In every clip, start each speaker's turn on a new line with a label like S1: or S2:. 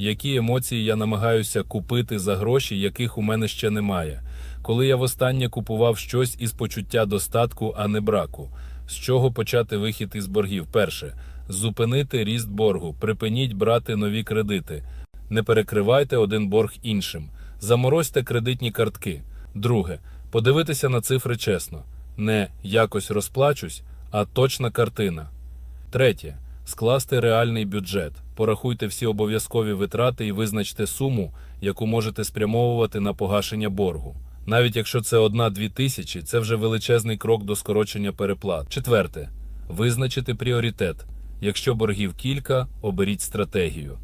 S1: які емоції я намагаюся купити за гроші, яких у мене ще немає. Коли я востаннє купував щось із почуття достатку, а не браку. З чого почати вихід із боргів? Перше зупинити ріст боргу, припиніть брати нові кредити, не перекривайте один борг іншим, заморозьте кредитні картки. Друге подивитися на цифри чесно, не якось розплачусь, а точна картина. Третє. Скласти реальний бюджет. Порахуйте всі обов'язкові витрати і визначте суму, яку можете спрямовувати на погашення боргу. Навіть якщо це одна-дві тисячі, це вже величезний крок до скорочення переплат. Четверте. Визначити пріоритет. Якщо боргів кілька, оберіть стратегію.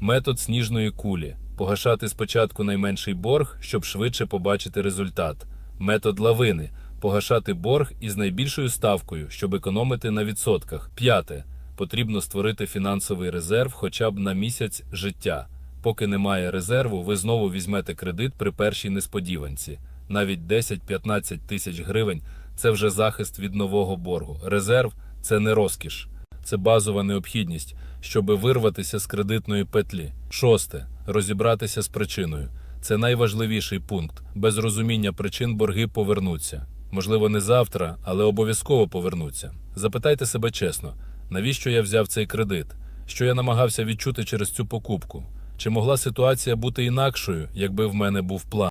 S1: Метод сніжної кулі. Погашати спочатку найменший борг, щоб швидше побачити результат. Метод лавини. Погашати борг із найбільшою ставкою, щоб економити на відсотках. П'яте. Потрібно створити фінансовий резерв хоча б на місяць життя. Поки немає резерву, ви знову візьмете кредит при першій несподіванці. Навіть 10-15 тисяч гривень це вже захист від нового боргу. Резерв це не розкіш, це базова необхідність, щоб вирватися з кредитної петлі. Шосте розібратися з причиною. Це найважливіший пункт. Без розуміння причин борги повернуться. Можливо, не завтра, але обов'язково повернуться. Запитайте себе чесно, навіщо я взяв цей кредит? Що я намагався відчути через цю покупку? Чи могла ситуація бути інакшою, якби в мене був план?